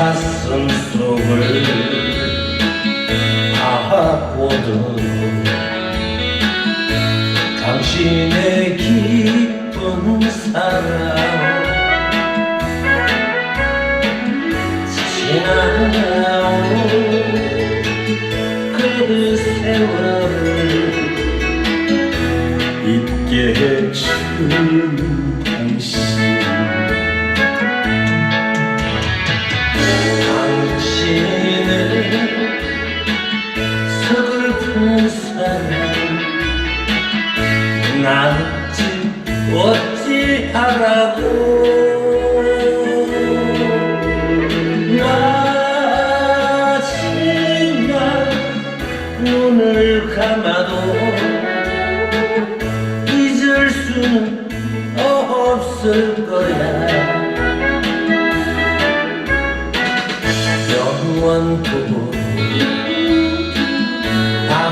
가슴 속을 파고든 당신의 깊은 사랑. 지나온 그 세월. 서글픈 사랑 낳지 어찌 하라고? 마지막 눈을 감아도 잊을 수는 없을 거야. 영원토록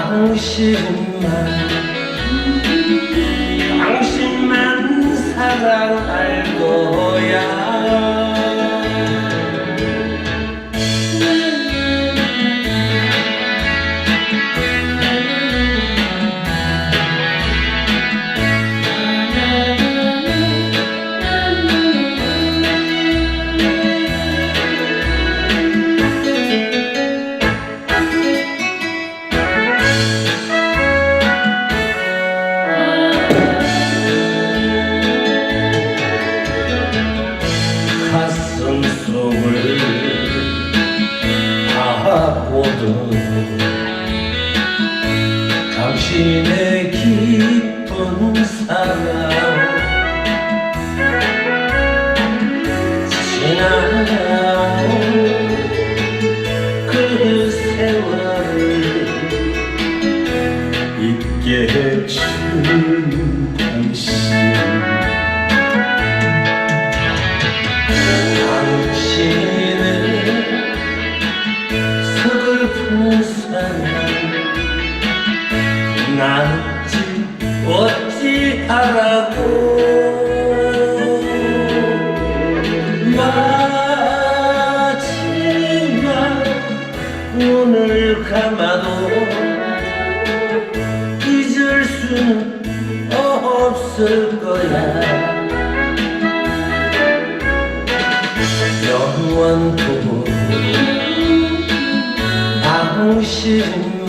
당신만 당신만 사랑할 거 당신의 하라고 마지막 눈을 감아도 잊을 수는 없을 거야. 영원토록 당신만